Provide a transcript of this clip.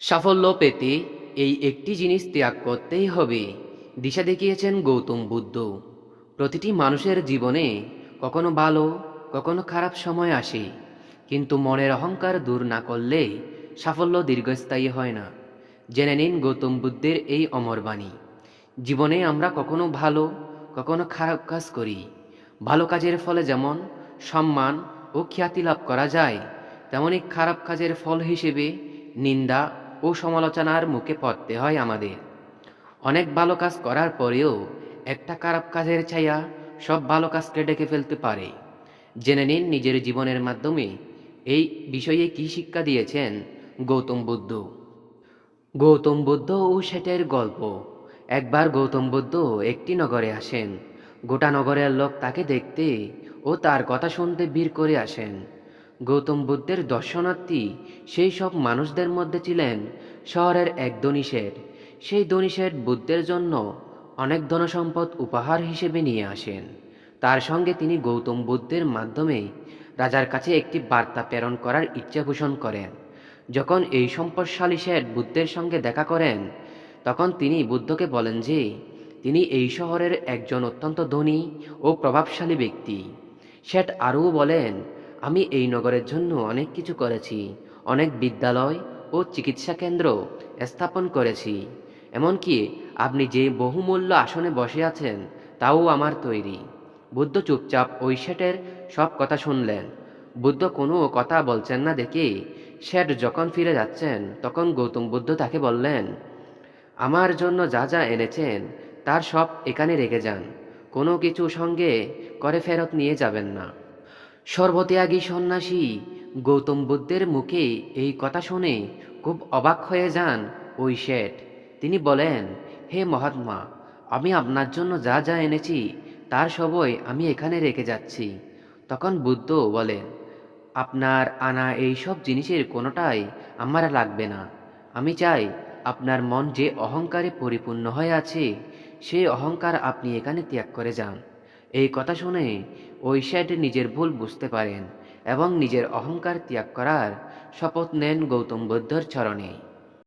সাফল্য পেতে এই একটি জিনিস ত্যাগ করতেই হবে। দিশা দেখিয়েছেন গৌতম বুদ্ধ। প্রতিটি মানুষের জীবনে কখনো ভালো, কখনো খারাপ সময় আসে। কিন্তু মনের অহংকার দূর না করলে সাফল্য দীর্ঘস্থায়ী হয় না। জেনে নিন গৌতম বুদ্ধের এই অমরবাণী জীবনে আমরা কখনো ভালো, কখনো খারাপ কাজ করি। ভালো কাজের ফলে যেমন সম্মান ও খ্যাতি লাভ করা যায় তেমনই খারাপ কাজের ফল হিসেবে নিন্দা ও সমালোচনার মুখে পড়তে হয় আমাদের। অনেক ভালো কাজ করার পরেও একটা খারাপ কাজের ছায়া সব ভালো কাজকে ডেকে ফেলতে পারে। জেনে নিন নিজের জীবনের মাধ্যমে এই বিষয়ে কি শিক্ষা দিয়েছেন গৌতম বুদ্ধ। গৌতম বুদ্ধ ও শেঠের গল্প। একবার গৌতম বুদ্ধ একটি নগরে আসেন। গোটা নগরের লোক তাকে দেখতে ও তার কথা শুনতে ভিড় করে আসেন। গৌতম বুদ্ধের দর্শনার্থী সেই সব মানুষদের মধ্যে ছিলেন শহরের এক ধনী শেঠ সেই ধনী শেঠ বুদ্ধের জন্য অনেক ধনসম্পদ উপহার হিসেবে নিয়ে আসেন। তার সঙ্গে তিনি গৌতম বুদ্ধের মাধ্যমে রাজার কাছে একটি বার্তা প্রেরণ করার ইচ্ছা পোষণ করেন। যখন এই সম্পদশালী শেঠ বুদ্ধের সঙ্গে দেখা করেন, তখন তিনি বুদ্ধকে বলেন যে, তিনি এই শহরের একজন অত্যন্ত ধনী ও প্রভাবশালী ব্যক্তি। শেঠ আরও বলেন আমি এই নগরের জন্য অনেক কিছু করেছি। অনেক বিদ্যালয় ও চিকিৎসা কেন্দ্র স্থাপন করেছি। এমনকি আপনি যে বহুমূল্য আসনে বসে আছেন, তাও আমার তৈরি। বুদ্ধ চুপচাপ ওই শেঠের সব কথা শুনলেন। বুদ্ধ কোনো কথা বলছেন না দেখে শেঠ যখন ফিরে যাচ্ছেন, তখন গৌতম বুদ্ধ তাকে বললেন, আমার জন্য যা যা এনেছেন, তার সব এখানে রেখে যান। কোনো কিছু সঙ্গে করে ফেরত নিয়ে যাবেন না। সর্বত্যাগী সন্ন্যাসী গৌতম বুদ্ধের মুখে এই কথা শুনে খুব অবাক হয়ে যান ওই শেঠ। তিনি বলেন, হে মহাত্মা, আমি আপনার জন্য যা যা এনেছি, তার সবই আমি এখানে রেখে যাচ্ছি। তখন বুদ্ধ বলেন, আপনার আনা এই সব জিনিসের কোনোটাই আমার লাগবে না। আমি চাই আপনার মন যে অহংকারে পরিপূর্ণ হয়ে আছে সেই অহংকার আপনি এখানে ত্যাগ করে যান। এই কথা শুনে ওই শেঠ নিজের ভুল বুঝতে পারেন এবং নিজের অহংকার ত্যাগ করার শপথ নেন গৌতম বুদ্ধর চরণে।